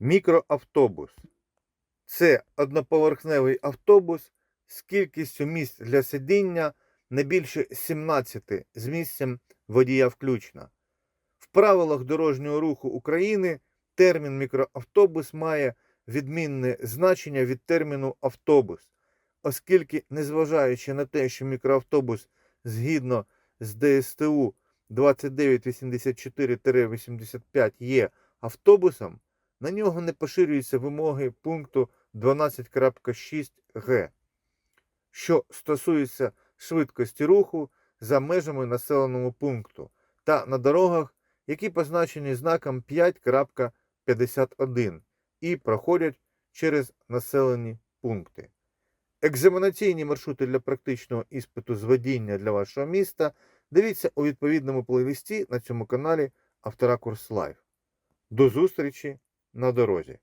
Мікроавтобус. Це одноповерхневий автобус з кількістю місць для сидіння не більше 17 з місцем водія включно. В правилах дорожнього руху України термін мікроавтобус має відмінне значення від терміну автобус, оскільки, незважаючи на те, що мікроавтобус згідно з ДСТУ 2984-85 є автобусом, на нього не поширюються вимоги пункту 12.6 г, що стосується швидкості руху за межами населеного пункту та на дорогах, які позначені знаком 5.51 і проходять через населені пункти. Екзаменаційні маршрути для практичного іспиту з водіння для вашого міста дивіться у відповідному плейлисті на цьому каналі Авторакурс Лайв. До зустрічі на дорозі!